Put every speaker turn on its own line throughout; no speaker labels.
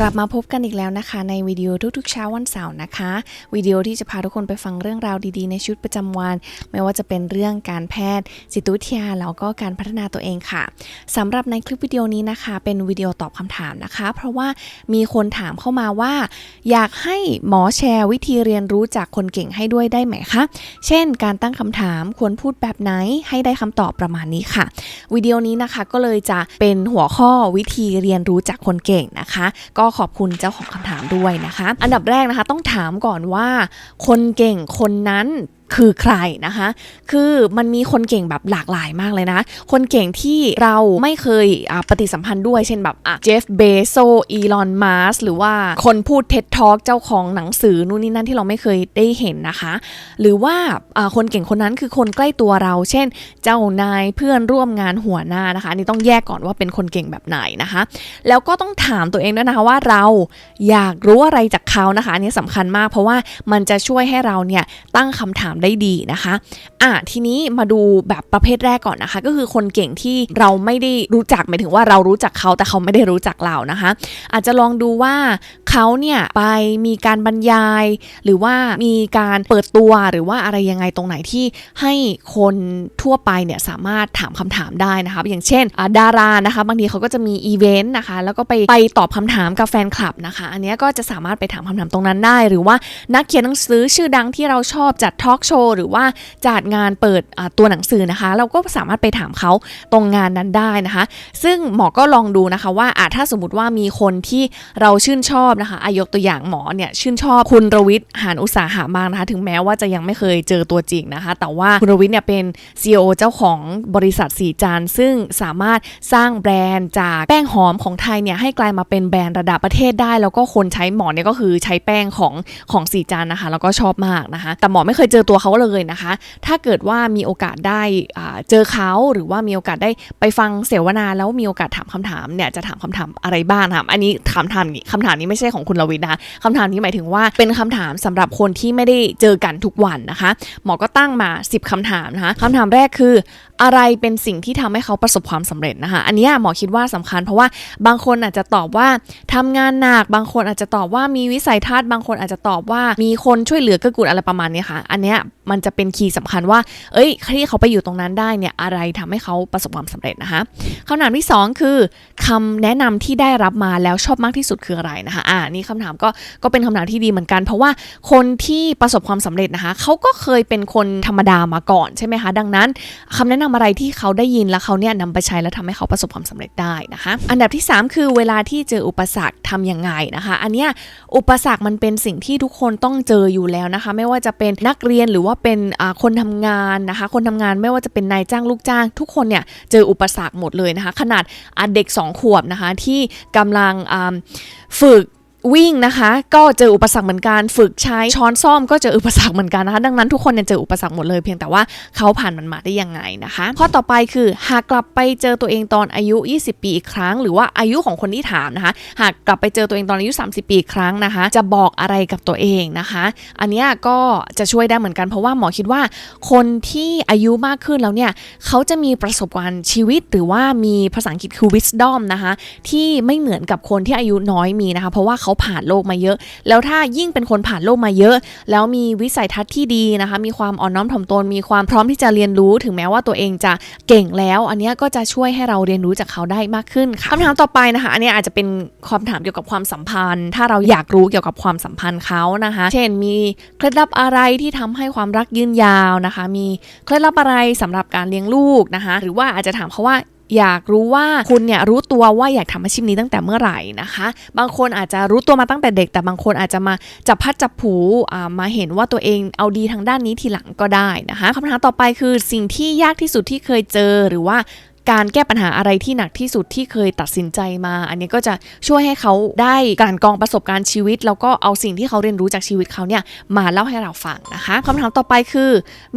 กลับมาพบกันอีกแล้วนะคะ ในวิดีโอทุกๆเช้าวันเสาร์นะคะวิดีโอที่จะพาทุกคนไปฟังเรื่องราวดีๆในชีวิตประจำวัน ไม่ว่าจะเป็นเรื่องการแพทย์จิตวิทยาแล้วก็การพัฒนาตัวเองค่ะสำหรับในคลิปวิดีโอนี้นะคะ เป็นวิดีโอตอบคำถามนะคะ เพราะว่ามีคนถามเข้ามาว่า อยากให้หมอแชร์วิธีเรียนรู้จากคนเก่งให้ด้วยได้ไหมคะเช่น การตั้งคำถามควรพูดแบบไหนให้ได้คำตอบประมาณนี้ค่ะวิดีโอนี้นะคะก็เลยจะเป็นหัวข้อวิธีเรียนรู้จากคนเก่งนะคะก็็ขอบคุณเจ้าของคำถามด้วยนะคะ อันดับแรกนะคะ ต้องถามก่อนว่า คนเก่งคนนั้นคือใครนะคะ คือมันมีคนเก่งแบบหลากหลายมากเลยนะ คนเก่งที่เราไม่เคยปฏิสัมพันธ์ด้วย เช่นแบบอะเจฟเบโซ อีลอนมัสหรือว่าคนพูดเท็ดทอกเจ้าของหนังสือนู่นนี่นั่นที่เราไม่เคยได้เห็นนะคะ หรือว่าคนเก่งคนนั้นคือคนใกล้ตัวเรา เช่น เจ้านายเพื่อนร่วมงานหัวหน้านะคะนี่ต้องแยกก่อนว่าเป็นคนเก่งแบบไหนนะคะ แล้วก็ต้องถามตัวเองด้วยนะคะว่าเราอยากรู้อะไรจากเขานะคะอันนี้สำคัญมาก เพราะว่ามันจะช่วยให้เราเนี่ยตั้งคำถามได้ดีนะคะอะทีนี้มาดูแบบประเภทแรกก่อนนะคะ ก็คือคนเก่งที่เราไม่ได้รู้จักหมายถึงว่าเรารู้จักเขาแต่เขาไม่ได้รู้จักเรานะคะ อาจจะลองดูว่าเขาเนี่ยไปมีการบรรยาย หรือว่ามีการเปิดตัวหรือว่าอะไรยังไงตรงไหนที่ให้คนทั่วไปเนี่ยสามารถถามคำถามได้นะคะอย่างเช่นอะดารานะคะ บางทีเขาก็จะมีอีเวนต์นะคะแล้วก็ไปไปตอบคำถามกับแฟนคลับนะคะ อันนี้ก็จะสามารถไปถามคำถามตรงนั้นได้ หรือว่านักเขียนหนังสือชื่อดังที่เราชอบจัดทอล์กโชว์หรือว่าจัดงานเปิดตัวหนังสือนะคะ เราก็สามารถไปถามเขาตรงงานนั้นได้นะคะ ซึ่งหมอก็ลองดูนะคะว่าอะถ้าสมมติว่ามีคนที่เราชื่นชอบนะคะอายกตัวอย่างหมอเนี่ยชื่นชอบคุณรวิทย์หานอุตสาหะมากนะคะ ถึงแม้ว่าจะยังไม่เคยเจอตัวจริงนะคะ แต่ว่าคุณรวิทย์เนี่ยเป็น CEO เจ้าของบริษัทสีจานซึ่งสามารถสร้างแบรนด์จากแป้งหอมของไทยเนี่ยให้กลายมาเป็นแบรนด์ระดับประเทศได้ แล้วก็คนใช้หมอเนี่ยก็คือใช้แป้งของของสีจานนะคะ แล้วก็ชอบมากนะคะ แต่หมอไม่เคยเจอตัววเขาเลยนะคะ ถ้าเกิดว่ามีโอกาสได้เจอเขาหรือว่ามีโอกาสได้ไปฟังเสวนาแล้วมีโอกาสถามคำถามเนี่ยจะถามคำถามอะไรบ้างนะคะอันนี้คำถามนี้คำถามนี้ไม่ใช่ของคุณรวินะคำถามนี้หมายถึงว่าเป็นคำถามสำหรับคนที่ไม่ได้เจอกันทุกวันนะคะ หมอก็ตั้งมา 10คำถามนะคะคำถามแรกคืออะไรเป็นสิ่งที่ทำให้เขาประสบความสำเร็จนะคะ อันนี้หมอคิดว่าสำคัญเพราะว่าบางคนอาจจะตอบว่าทำงานหนัก บางคนอาจจะตอบว่ามีวิสัยทัศน์ บางคนอาจจะตอบว่ามีคนช่วยเหลือเกื้อกูลอะไรประมาณนี้ค่ะ อันนี้มันจะเป็นคีย์สำคัญว่า เอ้ยที่เขาไปอยู่ตรงนั้นได้เนี่ยอะไรทำให้เขาประสบความสำเร็จนะคะคำถามที่สองคือคำแนะนำที่ได้รับมาแล้วชอบมากที่สุดคืออะไรนะคะอ่านี่คำถามก็ก็เป็นคำถามที่ดีเหมือนกัน เพราะว่าคนที่ประสบความสำเร็จนะคะเขาก็เคยเป็นคนธรรมดามาก่อนใช่ไหมคะดังนั้นคำแนะนำอะไรที่เขาได้ยินแล้วเขาเนี่ยนำไปใช้แล้วทำให้เขาประสบความสำเร็จได้นะคะ อันดับที่ 3 คือเวลาที่เจออุปสรรคทำยังไงนะคะ อันเนี้ยอุปสรรคมันเป็นสิ่งที่ทุกคนต้องเจออยู่แล้วนะคะ ไม่ว่าจะเป็นนักเรียนหรือว่าเป็นคนทำงานนะคะ คนทำงานไม่ว่าจะเป็นนายจ้างลูกจ้าง ทุกคนเนี่ยเจออุปสรรคหมดเลยนะคะ ขนาดเด็ก 2 ขวบนะคะที่กำลังฝึก วิ่งนะคะก็เจออุปสรรคเหมือนกันฝึกใช้ช้อนซ่อมก็เจออุปสรรคเหมือนกันนะคะ ดังนั้นทุกคนเนี่ยเจออุปสรรคหมดเลยเพียงแต่ว่าเขาผ่านมันมาได้ยังไงนะคะ ข้อต่อไปคือหากกลับไปเจอตัวเองตอนอายุ 20 ปีอีกครั้ง หรือว่าอายุของคนที่ถามนะคะ หากกลับไปเจอตัวเองตอนอายุ 30 ปีอีกครั้งนะคะ จะบอกอะไรกับตัวเองนะคะ อันนี้ก็จะช่วยได้เหมือนกันเพราะว่าหมอคิดว่า คนที่อายุมากขึ้นแล้วเนี่ยเขาจะมีประสบการณ์ชีวิต หรือว่ามีภาษาอังกฤษคือ wisdom นะคะที่ไม่เหมือนกับคนที่อายุน้อยมีนะคะ เพราะว่าเขาผ่านโลกมาเยอะ แล้วถ้ายิ่งเป็นคนผ่านโลกมาเยอะ แล้วมีวิสัยทัศน์ที่ดีนะคะ มีความอ่อนน้อมถ่อมตน มีความพร้อมที่จะเรียนรู้ ถึงแม้ว่าตัวเองจะเก่งแล้ว อันนี้ก็จะช่วยให้เราเรียนรู้จากเขาได้มากขึ้นค่ะคำถามต่อไปนะคะ อันนี้อาจจะเป็นคำถามเกี่ยวกับความสัมพันธ์ ถ้าเราอยากรู้เกี่ยวกับความสัมพันธ์เขานะคะ เช่น มีเคล็ดลับอะไรที่ทำให้ความรักยืนยาวนะคะ มีเคล็ดลับอะไรสำหรับการเลี้ยงลูกนะคะ หรือว่าอาจจะถามเขาว่า อยากรู้ว่าคุณเนี่ยรู้ตัวว่าอยากทำอาชีพนี้ตั้งแต่เมื่อไหร่นะคะ บางคนอาจจะรู้ตัวมาตั้งแต่เด็ก แต่บางคนอาจจะมาจับพัดจับผูอ่ามาเห็นว่าตัวเองเอาดีทางด้านนี้ทีหลังก็ได้นะคะคำถามต่อไปคือสิ่งที่ยากที่สุดที่เคยเจอหรือว่า การแก้ปัญหาอะไรที่หนักที่สุดที่เคยตัดสินใจมา อันนี้ก็จะช่วยให้เขาได้กลั่นกองประสบการณ์ชีวิต แล้วก็เอาสิ่งที่เขาเรียนรู้จากชีวิตเขาเนี่ยมาเล่าให้เราฟังนะคะคำถามต่อไปคือ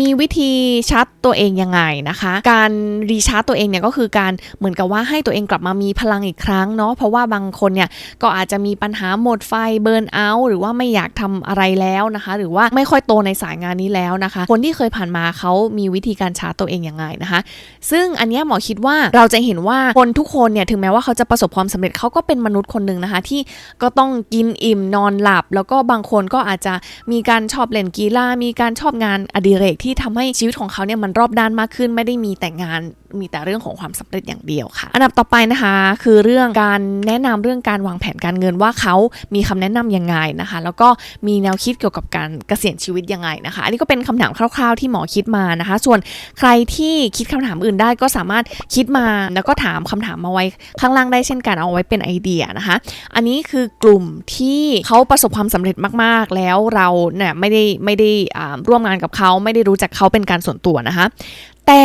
มีวิธีชาร์จตัวเองยังไงนะคะ การรีชาร์จตัวเองเนี่ยก็คือการเหมือนกับว่าให้ตัวเองกลับมามีพลังอีกครั้งเนาะเพราะว่าบางคนเนี่ยก็อาจจะมีปัญหาหมดไฟเบิร์นเอาท์หรือว่าไม่อยากทำอะไรแล้วนะคะ หรือว่าไม่ค่อยโตในสายงานนี้แล้วนะคะ คนที่เคยผ่านมาเขามีวิธีการชาร์จตัวเองยังไงนะคะ ซึ่งอันนี้หมอคิดว่าเราจะเห็นว่าคนทุกคนเนี่ยถึงแม้ว่าเขาจะประสบความสำเร็จเขาก็เป็นมนุษย์คนหนึ่งนะคะ ที่ก็ต้องกินอิ่มนอนหลับ แล้วก็บางคนก็อาจจะมีการชอบเล่นกีฬามีการชอบงานอดิเรกที่ทำให้ชีวิตของเขาเนี่ยมันรอบด้านมากขึ้นไม่ได้มีแต่งาน มีแต่เรื่องของความสำเร็จอย่างเดียวค่ะ อันดับต่อไปนะคะ คือเรื่องการแนะนำเรื่องการวางแผนการเงินว่าเขามีคำแนะนำยังไงนะคะ แล้วก็มีแนวคิดเกี่ยวกับการเกษียณชีวิตยังไงนะคะ อันนี้ก็เป็นคำถามคร่าวๆที่หมอคิดมานะคะ ส่วนใครที่คิดคำถามอื่นได้ก็สามารถคิดมาแล้วก็ถามคำถามมาไว้ข้างล่างได้เช่นกันเอาไว้เป็นไอเดียนะคะ อันนี้คือกลุ่มที่เขาประสบความสำเร็จมากๆ แล้วเราเนี่ยไม่ได้ไม่ได้ร่วมงานกับเขาไม่ได้รู้จักเขาเป็นการส่วนตัวนะคะ แต่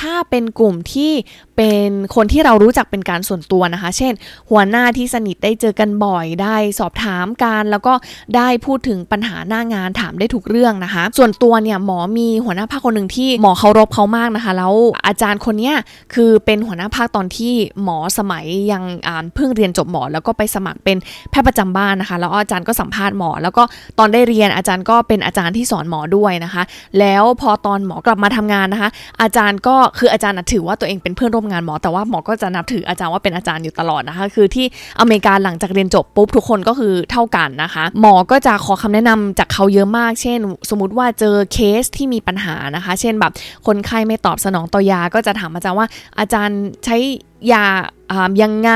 ถ้าเป็นกลุ่มที่เป็นคนที่เรารู้จักเป็นการส่วนตัวนะคะ เช่น หัวหน้าที่สนิทได้เจอกันบ่อยได้สอบถามกันแล้วก็ได้พูดถึงปัญหาหน้างานถามได้ทุกเรื่องนะคะ ส่วนตัวเนี่ยหมอมีหัวหน้าภาคคนหนึ่งที่หมอเคารพเขามากนะคะ แล้วอาจารย์คนเนี้ยคือเป็นหัวหน้าภาคตอนที่หมอสมัยยังเพิ่งเรียนจบหมอ แล้วก็ไปสมัครเป็นแพทย์ประจำบ้านนะคะ แล้วอาจารย์ก็สัมภาษณ์หมอ แล้วก็ตอนได้เรียนอาจารย์ก็เป็นอาจารย์ที่สอนหมอด้วยนะคะ แล้วพอตอนหมอกลับมาทำงานนะคะ อาจารย์ก็คืออาจารย์น่ะถือว่าตัวเองเป็นเพื่อนร่วมงานหมอ แต่ว่าหมอก็จะนับถืออาจารย์ว่าเป็นอาจารย์อยู่ตลอดนะคะ คือที่อเมริกาหลังจากเรียนจบปุ๊บทุกคนก็คือเท่ากันนะคะ หมอก็จะขอคำแนะนำจากเขาเยอะมาก เช่น สมมติว่าเจอเคสที่มีปัญหานะคะ เช่นแบบคนไข้ไม่ตอบสนองต่อยาก็จะถามอาจารย์ว่าอาจารย์ใช้ยายังไง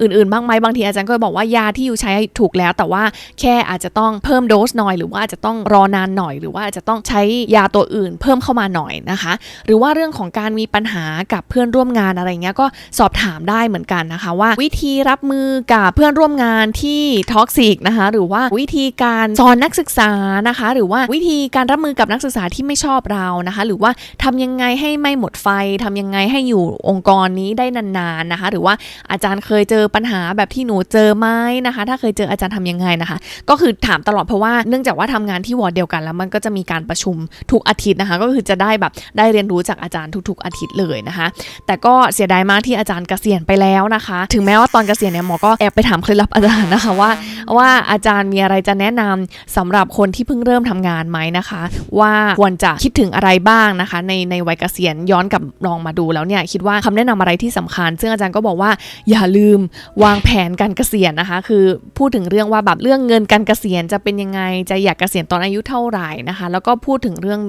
อื่นๆบ้างไหมบางทีอาจารย์ก็บอกว่ายาที่อยู่ใช้ถูกแล้ว แต่ว่าแค่อาจจะต้องเพิ่มโดสหน่อย หรือว่าอาจจะต้องรอนานหน่อย หรือว่าอาจจะต้องใช้ยาตัวอื่น เพิ่มเข้ามาหน่อยนะคะ หรือว่าเรื่องของการมีปัญหากับเพื่อนร่วมงานอะไรเงี้ยก็สอบถามได้เหมือนกันนะคะ ว่าวิธีรับมือกับเพื่อนร่วมงานที่ท็อกซิกนะคะหรือว่าวิธีการสอนนักศึกษานะคะ หรือว่าวิธีการรับมือกับนักศึกษาที่ไม่ชอบเรานะคะ หรือว่าทำยังไงให้ไม่หมดไฟทำยังไงให้อยู่องค์กรนี้ได้นานๆนะคะ หรือว่าอาจารย์เคยเจอปัญหาแบบที่หนูเจอไหมนะคะ ถ้าเคยเจออาจารย์ทำยังไงนะคะ ก็คือถามตลอดเพราะว่าเนื่องจากว่าทำงานที่วอร์ดเดียวกันแล้วมันก็จะมีการประชุมทุกอาทิตย์นะคะ ก็คือจะได้แบบได้เรียนรู้จากอาจารย์ทุก ๆ อาทิตย์เลยนะคะ แต่ก็เสียดายมากที่อาจารย์เกษียณไปแล้วนะคะ ถึงแม้ว่าตอนเกษียณเนี่ยหมอก็แอบไปถามเคล็ดลับอาจารย์นะคะว่า ว่าอาจารย์มีอะไรจะแนะนำสำหรับคนที่เพิ่งเริ่มทำงานไหมนะคะ ว่าควรจะคิดถึงอะไรบ้างนะคะ ในในวัยเกษียณย้อนกลับลองมาดูแล้วเนี่ยคิดว่าคำแนะนำอะไรที่สำคัญ ซึ่งอาจารย์ก็บอกว่าอย่าลืมวางแผนการเกษียณนะคะ คือพูดถึงเรื่องว่าแบบเรื่องเงินการเกษียณจะเป็นยังไง จะอยากเกษียณตอนอายุเท่าไหร่นะคะ แล้วก็พูดถึงเรื่อง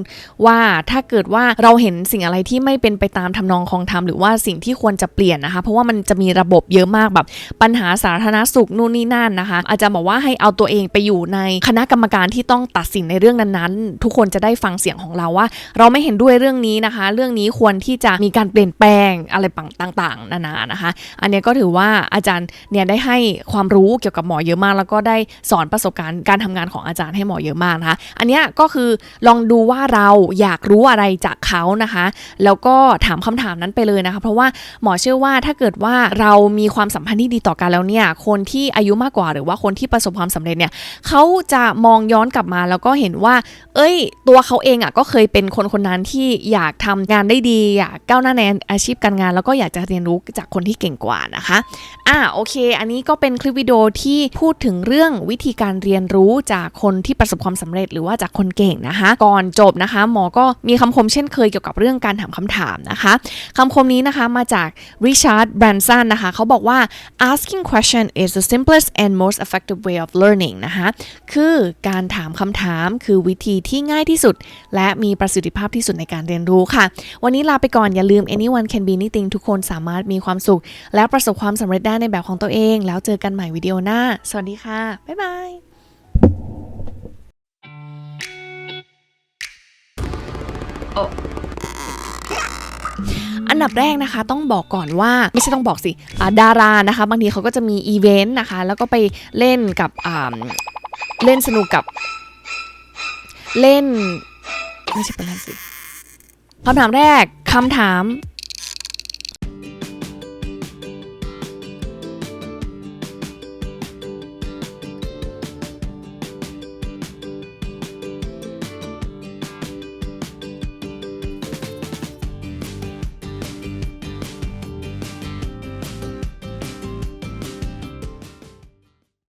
ว่าถ้าเกิดว่าเราเห็นสิ่งอะไรที่ไม่เป็นไปตามทำนองคองธรรมหรือว่าสิ่งที่ควรจะเปลี่ยนนะคะ เพราะว่ามันจะมีระบบเยอะมากแบบปัญหาสาธารณสุขนู่นนี่นั่นนะคะ อาจารย์บอกว่าให้เอาตัวเองไปอยู่ในคณะกรรมการที่ต้องตัดสินในเรื่องนั้นๆ ทุกคนจะได้ฟังเสียงของเราว่า เราไม่เห็นด้วยเรื่องนี้นะคะ เรื่องนี้ควรที่จะมีการเปลี่ยนแปลงอะไรต่างๆนานานะคะ อันนี้ก็ถือว่าอาจารย์เนี่ยได้ให้ความรู้เกี่ยวกับหมอเยอะมาก แล้วก็ได้สอนประสบการณ์การทำงานของอาจารย์ให้หมอเยอะมากนะคะ อันนี้ก็คือลองดูว่าเราอยากรู้อะไรจากเขานะคะ แล้วก็ถามคำถามนั้นไปเลยนะคะ เพราะว่าหมอเชื่อว่าถ้าเกิดว่าเรามีความสัมพันธ์ที่ดีต่อกันแล้วเนี่ย คนที่อายุมากกว่าหรือว่าคนที่ประสบความสำเร็จเนี่ยเขาจะมองย้อนกลับมาแล้วก็เห็นว่า เอ้ย ตัวเขาเองอะก็เคยเป็นคนคนนั้นที่อยากทำงานได้ดีอยากก้าวหน้าในอาชีพการงาน แล้วก็อยากจะเรียนรู้จากคนที่เก่งกว่านะคะอ่าโอเค อันนี้ก็เป็นคลิปวิดีโอที่พูดถึงเรื่องวิธีการเรียนรู้จากคนที่ประสบความสำเร็จหรือว่าจากคนเก่งนะคะ ก่อนจบนะคะ หมอก็มีคำคมเช่นเคยเกี่ยวกับเรื่องการถามคำถามนะคะคำคมนี้นะคะมาจากริชาร์ดแบรนสันนะคะ เขาบอกว่า asking question is the simplest and most effective way of learning นะคะคือการถามคำถามคือวิธีที่ง่ายที่สุด และมีประสิทธิภาพที่สุดในการเรียนรู้ค่ะ วันนี้ลาไปก่อนอย่าลืม anyone can be anything ทุกคนสามารถมีความสุข และประสบความสำเร็จได้ในแบบของตัวเอง แล้วเจอกันใหม่วิดีโอหน้า สวัสดีค่ะ บ๊ายบายอันดับแรกนะคะต้องบอกก่อนว่าไม่ใช่ต้องบอกสิอ่าดารานะคะ บางทีเขาก็จะมีอีเวนต์นะคะ แล้วก็ไปเล่นกับเล่นสนุกกับเล่น ไม่ใช่ป็นเล่นสิคำถามแรกคำถาม